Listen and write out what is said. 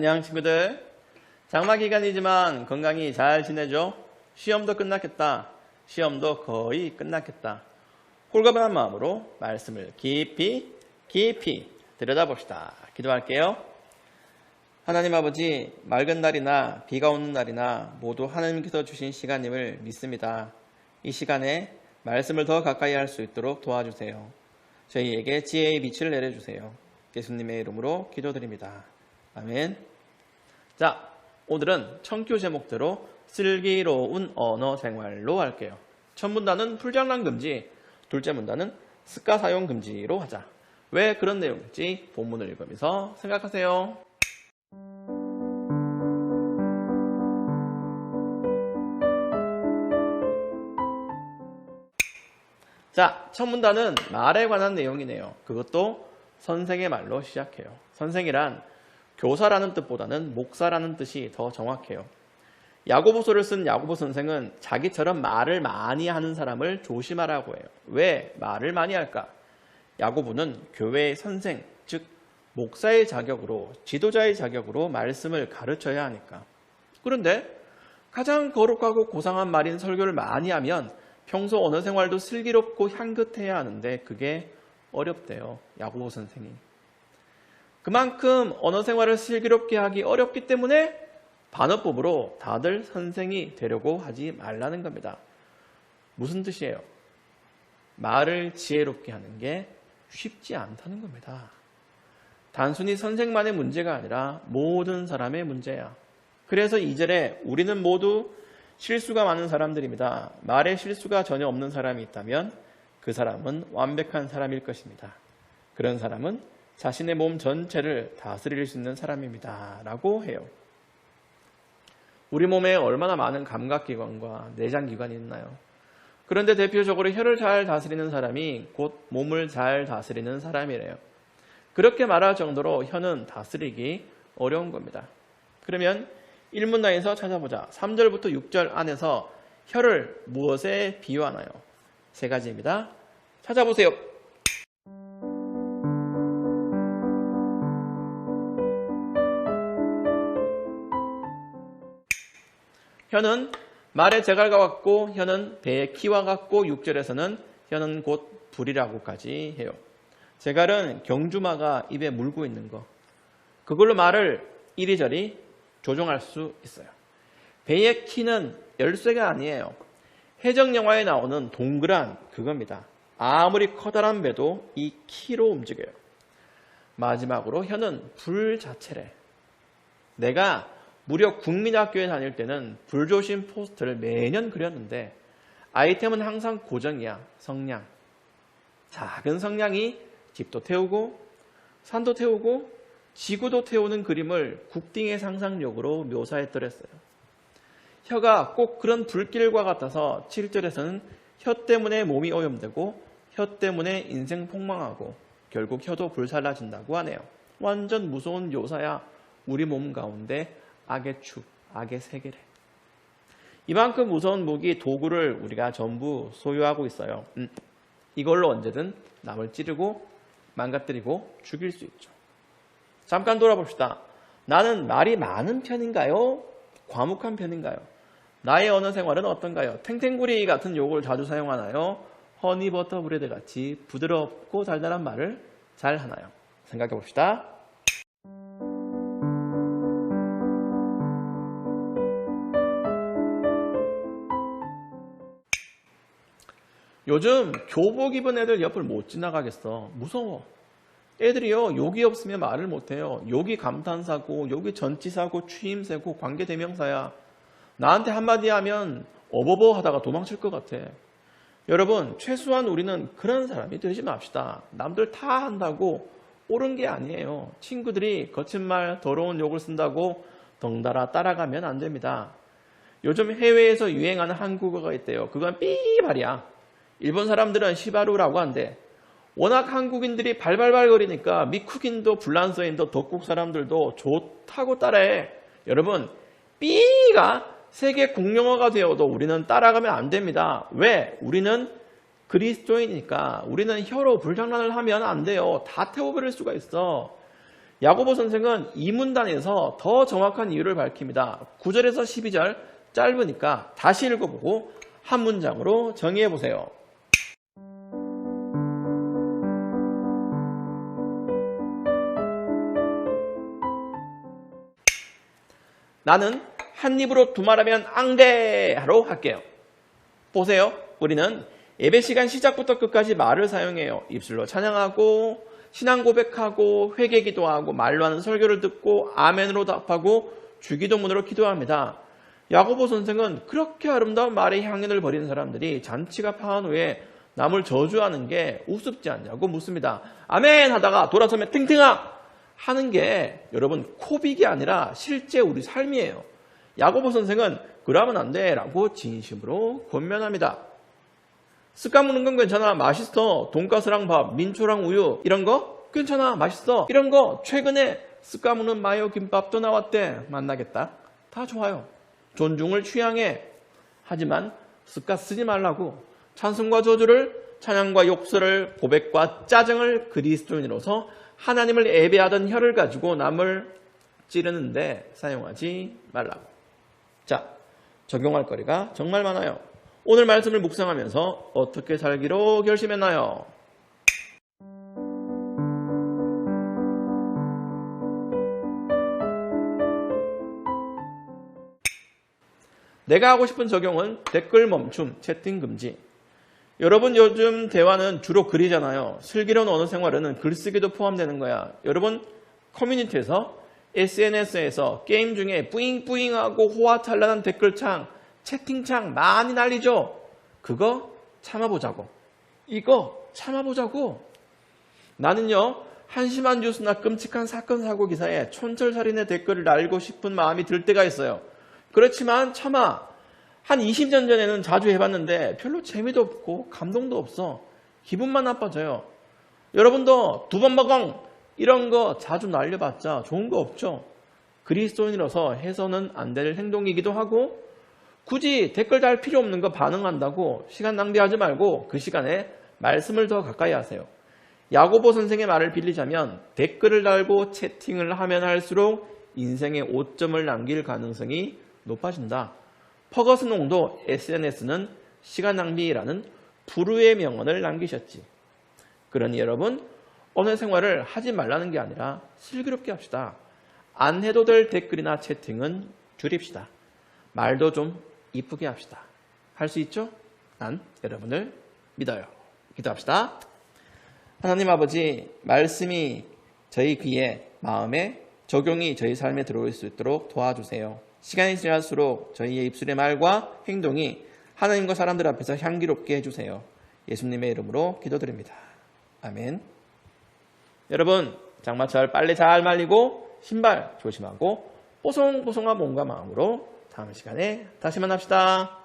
안녕 친구들. 장마 기간이지만 건강히 잘 지내죠? 시험도 끝났겠다. 시험도 거의 끝났겠다. 홀가분한 마음으로 말씀을 깊이 깊이 들여다봅시다. 기도할게요. 하나님 아버지, 맑은 날이나 비가 오는 날이나 모두 하나님께서 주신 시간임을 믿습니다. 이 시간에 말씀을 더 가까이 할 수 있도록 도와주세요. 저희에게 지혜의 빛을 내려주세요. 예수님의 이름으로 기도드립니다. 아멘. 자, 오늘은 청교 제목대로 슬기로운 언어 생활로 할게요. 첫 문단은 풀장난 금지, 둘째 문단은 습가 사용 금지로 하자. 왜 그런 내용인지 본문을 읽으면서 생각하세요. 자, 첫 문단은 말에 관한 내용이네요. 그것도 선생의 말로 시작해요. 선생이란 교사라는 뜻보다는 목사라는 뜻이 더 정확해요. 야고보서를 쓴 야고보 선생은 자기처럼 말을 많이 하는 사람을 조심하라고 해요. 왜 말을 많이 할까? 야고보는 교회의 선생, 즉 목사의 자격으로 지도자의 자격으로 말씀을 가르쳐야 하니까. 그런데 가장 거룩하고 고상한 말인 설교를 많이 하면 평소 언어 생활도 슬기롭고 향긋해야 하는데 그게 어렵대요. 야고보 선생이. 그만큼 언어 생활을 슬기롭게 하기 어렵기 때문에 반어법으로 다들 선생이 되려고 하지 말라는 겁니다. 무슨 뜻이에요? 말을 지혜롭게 하는 게 쉽지 않다는 겁니다. 단순히 선생만의 문제가 아니라 모든 사람의 문제야. 그래서 이절에 우리는 모두 실수가 많은 사람들입니다. 말에 실수가 전혀 없는 사람이 있다면 그 사람은 완벽한 사람일 것입니다. 그런 사람은 자신의 몸 전체를 다스릴 수 있는 사람입니다. 라고 해요. 우리 몸에 얼마나 많은 감각기관과 내장기관이 있나요? 그런데 대표적으로 혀를 잘 다스리는 사람이 곧 몸을 잘 다스리는 사람이래요. 그렇게 말할 정도로 혀는 다스리기 어려운 겁니다. 그러면 1문단에서 찾아보자. 3절부터 6절 안에서 혀를 무엇에 비유하나요? 세 가지입니다. 찾아보세요. 혀는 말의 제갈과 같고 혀는 배의 키와 같고 6절에서는 혀는 곧 불이라고까지 해요. 제갈은 경주마가 입에 물고 있는 거. 그걸로 말을 이리저리 조종할 수 있어요. 배의 키는 열쇠가 아니에요. 해적 영화에 나오는 동그란 그겁니다. 아무리 커다란 배도 이 키로 움직여요. 마지막으로 혀는 불 자체래. 내가 무려 국민학교에 다닐 때는 불조심 포스터를 매년 그렸는데 아이템은 항상 고정이야. 성냥. 작은 성냥이 집도 태우고 산도 태우고 지구도 태우는 그림을 국딩의 상상력으로 묘사했더랬어요. 혀가 꼭 그런 불길과 같아서 7절에서는 혀 때문에 몸이 오염되고 혀 때문에 인생 폭망하고 결국 혀도 불살라진다고 하네요. 완전 무서운 묘사야. 우리 몸 가운데 악의 축, 악의 세계래. 이만큼 무서운 무기, 도구를 우리가 전부 소유하고 있어요. 음, 이걸로 언제든 남을 찌르고 망가뜨리고 죽일 수 있죠. 잠깐 돌아봅시다. 나는 말이 많은 편인가요? 과묵한 편인가요? 나의 언어 생활은 어떤가요? 탱탱구리 같은 욕을 자주 사용하나요? 허니버터 브레드 같이 부드럽고 달달한 말을 잘 하나요? 생각해 봅시다. 요즘 교복 입은 애들 옆을 못 지나가겠어. 무서워. 애들이요, 욕이 없으면 말을 못해요. 욕이 감탄사고, 욕이 전치사고, 추임새고, 관계대명사야. 나한테 한마디 하면 어버버 하다가 도망칠 것 같아. 여러분, 최소한 우리는 그런 사람이 되지 맙시다. 남들 다 한다고 옳은 게 아니에요. 친구들이 거친 말, 더러운 욕을 쓴다고 덩달아 따라가면 안 됩니다. 요즘 해외에서 유행하는 한국어가 있대요. 그건 삐발이야. 일본 사람들은 시바루라고 한대. 워낙 한국인들이 발발발거리니까 미국인도 불란서인도 덕국 사람들도 좋다고 따라해. 여러분, 삐가 세계 공용어가 되어도 우리는 따라가면 안 됩니다. 왜? 우리는 그리스도이니까 우리는 혀로 불장난을 하면 안 돼요. 다 태워버릴 수가 있어. 야고보 선생은 이 문단에서 더 정확한 이유를 밝힙니다. 9절에서 12절 짧으니까 다시 읽어보고 한 문장으로 정의해 보세요. 나는 한 입으로 두 말하면 앙대 하로 할게요. 보세요. 우리는 예배 시간 시작부터 끝까지 말을 사용해요. 입술로 찬양하고 신앙 고백하고 회개 기도하고 말로 하는 설교를 듣고 아멘으로 답하고 주기도문으로 기도합니다. 야고보 선생은 그렇게 아름다운 말의 향연을 벌이는 사람들이 잔치가 파한 후에 남을 저주하는 게 우습지 않냐고 묻습니다. 아멘 하다가 돌아서면 탱탱아 하는 게 여러분 코빅이 아니라 실제 우리 삶이에요. 야고보 선생은 그러면 안 돼라고 진심으로 권면합니다. 쓱 까무는 건 괜찮아. 맛있어. 돈가스랑 밥 민초랑 우유 이런 거 괜찮아. 맛있어. 이런 거 최근에 쓱 까무는 마요 김밥도 나왔대. 만나겠다. 다 좋아요. 존중을 취향해 하지만 쓱까 쓰지 말라고 찬송과 저주를 찬양과 욕설을 고백과 짜증을 그리스도인으로서 하나님을 예배하던 혀를 가지고 남을 찌르는데 사용하지 말라고 자 적용할 거리가 정말 많아요 오늘 말씀을 묵상하면서 어떻게 살기로 결심했나요? 내가 하고 싶은 적용은 댓글 멈춤, 채팅 금지. 여러분 요즘 대화는 주로 글이잖아요. 슬기로운 언어 생활에는 글쓰기도 포함되는 거야. 여러분 커뮤니티에서 SNS에서 게임 중에 뿌잉뿌잉하고 호화찬란한 댓글창, 채팅창 많이 날리죠? 그거 참아보자고. 이거 참아보자고. 나는요, 한심한 뉴스나 끔찍한 사건, 사고 기사에 촌철살인의 댓글을 날고 싶은 마음이 들 때가 있어요. 그렇지만 참아. 한 20년 전에는 자주 해봤는데 별로 재미도 없고 감동도 없어. 기분만 나빠져요. 여러분도 두번먹엉 이런 거 자주 날려봤자 좋은 거 없죠. 그리스도인이라서 해서는 안 될 행동이기도 하고 굳이 댓글 달 필요 없는 거 반응한다고 시간 낭비하지 말고 그 시간에 말씀을 더 가까이 하세요. 야고보 선생의 말을 빌리자면 댓글을 달고 채팅을 하면 할수록 인생의 오점을 남길 가능성이 높아진다. 퍼거슨 홍도 SNS는 시간 낭비라는 불후의 명언을 남기셨지. 그러니 여러분, 오늘 생활을 하지 말라는 게 아니라 슬기롭게 합시다. 안 해도 될 댓글이나 채팅은 줄입시다. 말도 좀 이쁘게 합시다. 할 수 있죠? 난 여러분을 믿어요. 기도합시다. 하나님 아버지, 말씀이 저희 귀에, 마음에 적용이 저희 삶에 들어올 수 있도록 도와주세요. 시간이 지날수록 저희의 입술의 말과 행동이 하나님과 사람들 앞에서 향기롭게 해주세요. 예수님의 이름으로 기도드립니다. 아멘. 여러분, 장마철 빨래 잘 말리고 신발 조심하고 뽀송뽀송한 몸과 마음으로 다음 시간에 다시 만납시다.